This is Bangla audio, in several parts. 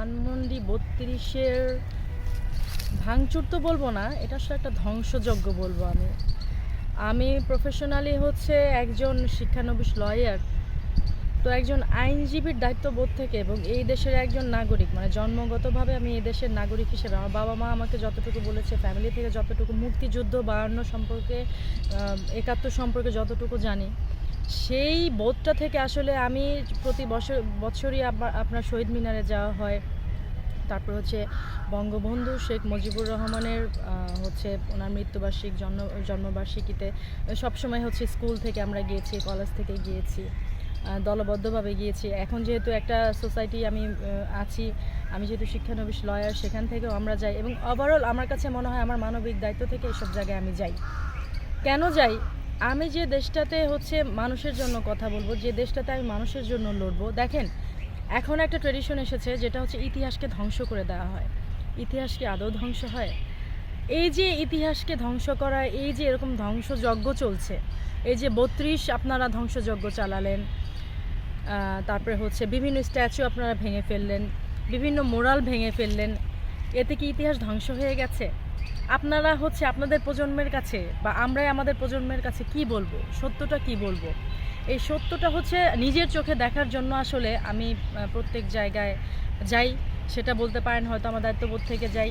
ধানমন্ডি বত্রিশের ভাঙচুর তো বলব না, এটা আসলে একটা ধ্বংসযজ্ঞ বলব আমি। আমি প্রফেশনালি হচ্ছে একজন শিক্ষানবিশ লয়ার তো একজন আইনজীবীর দায়িত্ববোধ থেকে এবং এই দেশের একজন নাগরিক মানে জন্মগতভাবে আমি এই দেশের নাগরিক হিসেবে, আমার বাবা মা আমাকে যতটুকু বলেছে ফ্যামিলি থেকে যতটুকু মুক্তিযুদ্ধ, বায়ান্ন সম্পর্কে একাত্তর সম্পর্কে যতটুকু জানি সেই বোধটা থেকে আসলে আমি প্রতি বছর, বছরই আপনার শহীদ মিনারে যাওয়া হয়। তারপর হচ্ছে বঙ্গবন্ধু শেখ মুজিবুর রহমানের হচ্ছে ওনার মৃত্যুবার্ষিক জন্ম, জন্মবার্ষিকীতে সবসময় হচ্ছে স্কুল থেকে আমরা গিয়েছি, কলেজ থেকে গিয়েছি দলবদ্ধভাবে গিয়েছি। এখন যেহেতু একটা সোসাইটি আমি আছি, আমি যেহেতু শিক্ষানবিশ লয়ার, সেখান থেকেও আমরা যাই এবং ওভারঅল আমার কাছে মনে হয় আমার মানবিক দায়িত্ব থেকে এসব জায়গায় আমি যাই। কেন যাই? আমি যে দেশটাতে হচ্ছে মানুষের জন্য কথা বলব, যে দেশটাতে আমি মানুষের জন্য লড়বো, দেখেন, এখন একটা ট্রেডিশন এসেছে যেটা হচ্ছে ইতিহাসকে ধ্বংস করে দেওয়া হয়। ইতিহাস কি আদৌ ধ্বংস হয়? এই যে ইতিহাসকে ধ্বংস করা, এই যে এরকম ধ্বংসযজ্ঞ চলছে, এই যে বত্রিশ আপনারা ধ্বংসযজ্ঞ চালালেন তারপরে হচ্ছে বিভিন্ন স্ট্যাচু আপনারা ভেঙে ফেললেন, বিভিন্ন মোরাল ভেঙে ফেললেন, এতে কি ইতিহাস ধ্বংস হয়ে গেছে? আপনারা হচ্ছে আপনাদের প্রজন্মের কাছে বা আমরাই আমাদের প্রজন্মের কাছে কি বলব? সত্যটা কি বলব? এই সত্যটা হচ্ছে নিজের চোখে দেখার জন্য আসলে আমি প্রত্যেক জায়গায় যাই, সেটা বলতে পারেন হয়তো আমার দায়িত্ববোধ থেকে যাই।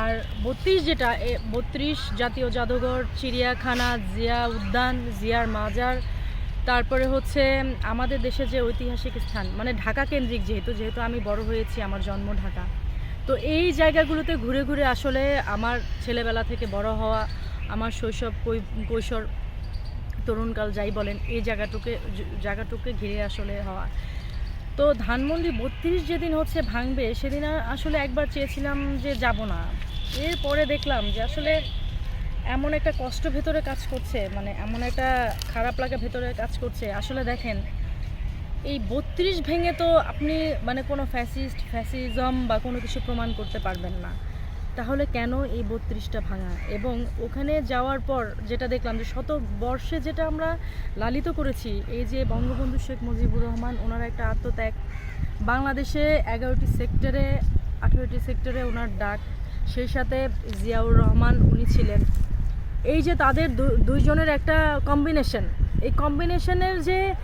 আর বত্রিশ যেটা বত্রিশ জাতীয় জাদুঘর, চিড়িয়াখানা, জিয়া উদ্যান, জিয়ার মাজার, তারপরে হচ্ছে আমাদের দেশে যে ঐতিহাসিক স্থান মানে ঢাকা কেন্দ্রিক যেহেতু যেহেতু আমি বড় হয়েছি, আমার জন্ম ঢাকা। তো এই জায়গাগুলোতে ঘুরে ঘুরে আসলে আমার ছেলেবেলা থেকে বড় হওয়া, আমার শৈশব কৈশোর, তরুণকাল যাই বলেন, এই জায়গাটুকে জায়গাটুকে ঘিরে আসলে হওয়া। তো ধানমন্ডি বত্রিশ যেদিন হচ্ছে ভাঙবে, সেদিন আসলে একবার চেয়েছিলাম যে যাব না। এরপরে দেখলাম যে আসলে এমন একটা কষ্ট ভেতরে কাজ করছে মানে এমন একটা খারাপ লাগা ভেতরে কাজ করছে। আসলে দেখেন এই বত্রিশ ভেঙে তো আপনি মানে কোনো ফ্যাসিস্ট ফ্যাসিজম বা কোনো কিছু প্রমাণ করতে পারবেন না। তাহলে কেন এই বত্রিশটা ভাঙা? এবং ওখানে যাওয়ার পর যেটা দেখলাম যে শত বর্ষে যেটা আমরা লালিত করেছি, এই যে বঙ্গবন্ধু শেখ মুজিবুর রহমান, ওনার একটা আত্মত্যাগ। বাংলাদেশে এগারোটি সেক্টরে, আঠেরোটি সেক্টরে ওনার ডাক। সেই সাথে জিয়াউর রহমান উনি ছিলেন। এই যে তাদের দুইজনের একটা কম্বিনেশন এই কম্বিনেশনের যে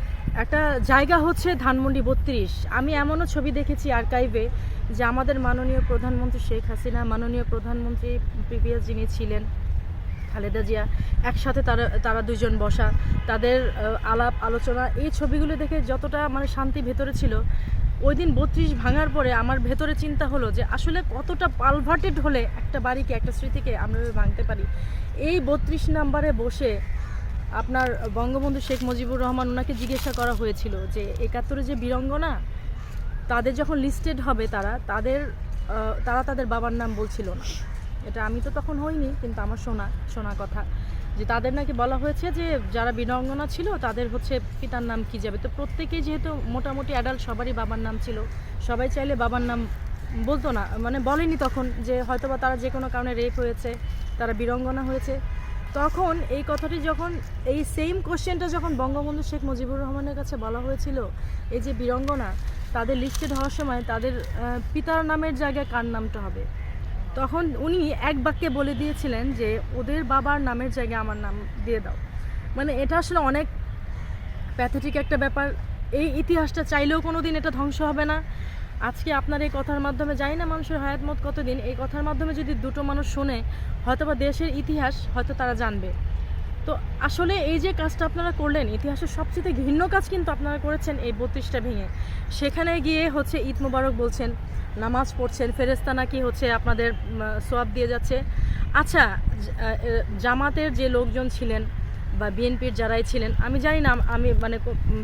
একটা জায়গা হচ্ছে ধানমন্ডি বত্রিশ। আমি এমনও ছবি দেখেছি আর্কাইভে যে আমাদের মাননীয় প্রধানমন্ত্রী শেখ হাসিনা, মাননীয় প্রধানমন্ত্রী প্রিভিয়াস যিনি ছিলেন, খালেদা জিয়া, একসাথে তারা তারা দুজন বসা। তাদের আলাপ, আলোচনা, এই ছবিগুলো দেখে যতটা মানে শান্তি ভেতরে ছিল, ওই দিন বত্রিশ ভাঙার পরে আমার ভেতরে চিন্তা হলো যে আসলে কতটা পালভার্টেড হলে একটা বাড়িকে, একটা স্মৃতিকে আমরা ভাঙতে পারি। এই বত্রিশ নাম্বারে বসে আপনার বঙ্গবন্ধু শেখ মুজিবুর রহমান ওনাকে জিজ্ঞাসা করা হয়েছিল যে একাত্তরে যে বীরঙ্গনা, তাদের যখন লিস্টেড হবে তারা, তাদের তারা তাদের বাবার নাম বলছিল না। এটা আমি তো তখন হইনি, কিন্তু আমার শোনা শোনা কথা। যে তাদের নাকি বলা হয়েছে যে যারা বীরাঙ্গনা ছিল, তাদের হচ্ছে পিতার নাম কি যাবে। তো প্রত্যেকেই যেহেতু মোটামুটি অ্যাডাল্ট সবারই বাবার নাম ছিল। সবাই চাইলে বাবার নাম বলতো না মানে বলেনি তখন যে হয়তোবা তারা যে কোনো কারণে রেপ হয়েছে, তারা বীরঙ্গনা হয়েছে। তখন এই কথাটি যখন, এই সেম কোশ্চেনটা যখন বঙ্গবন্ধু শেখ মুজিবুর রহমানের কাছে বলা হয়েছিল, এই যে বীরঙ্গনা, তাদের লিস্টেড হওয়ার সময় তাদের পিতার নামের জায়গায় কার নামটা হবে? তখন উনি এক বাক্যে বলে দিয়েছিলেন যে, ওদের বাবার নামের জায়গায় আমার নাম দিয়ে দাও। মানে এটা আসলে অনেক প্যাথেটিক একটা ব্যাপার। এই ইতিহাসটা চাইলেও কোনো দিন এটা ধ্বংস হবে না। আজকে আপনার এই কথার মাধ্যমে, জানি না মানুষের হায়াত মত কতদিন, এই কথার মাধ্যমে যদি দুটো মানুষ শোনে, হয়তোবা দেশের ইতিহাস হয়তো তারা জানবে। তো আসলে এই যে কাজটা আপনারা করলেন, ইতিহাসের সবচেয়ে ঘৃণ্য কাজ কিন্তু আপনারা করেছেন এই বত্রিশটা ভেঙে। সেখানে গিয়ে হচ্ছে ঈদ মুবারক বলছেন, নামাজ পড়ছেন ফেরেস্তা নাকি হচ্ছে আপনাদের সোয়াব দিয়ে যাচ্ছে। আচ্ছা জামাতের যে লোকজন ছিলেন বা বিএনপির যারাই ছিলেন, আমি জানি না, আমি মানে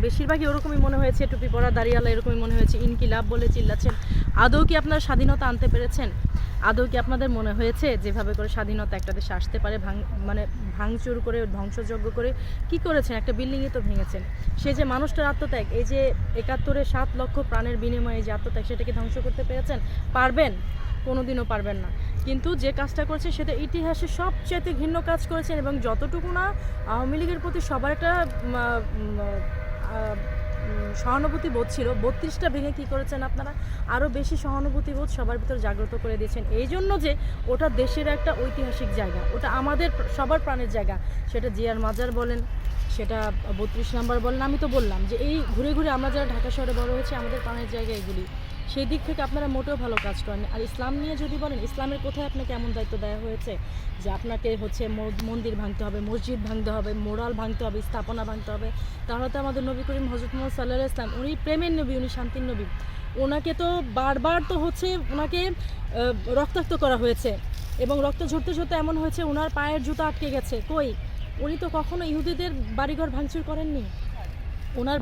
বেশিরভাগই ওরকমই মনে হয়েছে, টুপি পরা দাঁড়িয়ালা এরকমই মনে হয়েছে, ইনকিলাব বলে চিল্লাচ্ছেন। আদৌ কি আপনারা স্বাধীনতা আনতে পেরেছেন? আদৌ কি আপনাদের মনে হয়েছে যেভাবে করে স্বাধীনতা একটা দেশে আসতে পারে, ভাঙ মানে ভাঙচুর করে, ধ্বংসযজ্ঞ করে কি করেছেন? একটা বিল্ডিংই তো ভেঙেছেন। সে যে মানুষটার আত্মত্যাগ, এই যে একাত্তরে সাত লক্ষ প্রাণের বিনিময়ে যে আত্মত্যাগ সেটাকে ধ্বংস করতে পেরেছেন? পারবেন? কোনোদিনও পারবেন না। কিন্তু যে কাজটা করেছে সেটা ইতিহাসে সবচেয়ে ঘৃণ্য কাজ করেছেন এবং যতটুকু না আওয়ামী লীগের প্রতি সবার একটা সহানুভূতি বোধ ছিল। বত্রিশটা ভেঙে কী করেছেন আপনারা? আরও বেশি সহানুভূতি বোধ সবার ভিতরে জাগ্রত করে দিয়েছেন। এই জন্য যে ওটা দেশের একটা ঐতিহাসিক জায়গা, ওটা আমাদের সবার প্রাণের জায়গা, সেটা জিয়ার মাজার বলেন সেটা বত্রিশ নাম্বার বলেন আমি তো বললাম যে এই ঘুরে ঘুরে আমরা যারা ঢাকা শহরে বড় হয়েছি, আমাদের প্রাণের জায়গা এগুলি। সেই দিক থেকে আপনারা মোটেও ভালো কাজ করেন আর ইসলাম নিয়ে যদি বলেন, ইসলামের কোথায় আপনাকে এমন দায়িত্ব দেওয়া হয়েছে? যে আপনাকে হচ্ছে মন্দির ভাঙতে হবে, মসজিদ ভাঙতে হবে মোরাল ভাঙতে হবে, স্থাপনা ভাঙতে হবে। তাহলে তো আমাদের নবী করিম হজরত মোহাম্মদ সাল্লাহ ইসলাম উনি প্রেমের নবী, উনি শান্তির নবী। ওনাকে তো বারবার তো হচ্ছে ওনাকে রক্তাক্ত করা হয়েছে। এবং রক্ত ঝরতে ঝরতে এমন হয়েছে ওনার পায়ের জুতো আটকে গেছে। কই? উনি তো কখনো ইহুদিদের বাড়িঘর ভাঙচুর করেননি? ওনার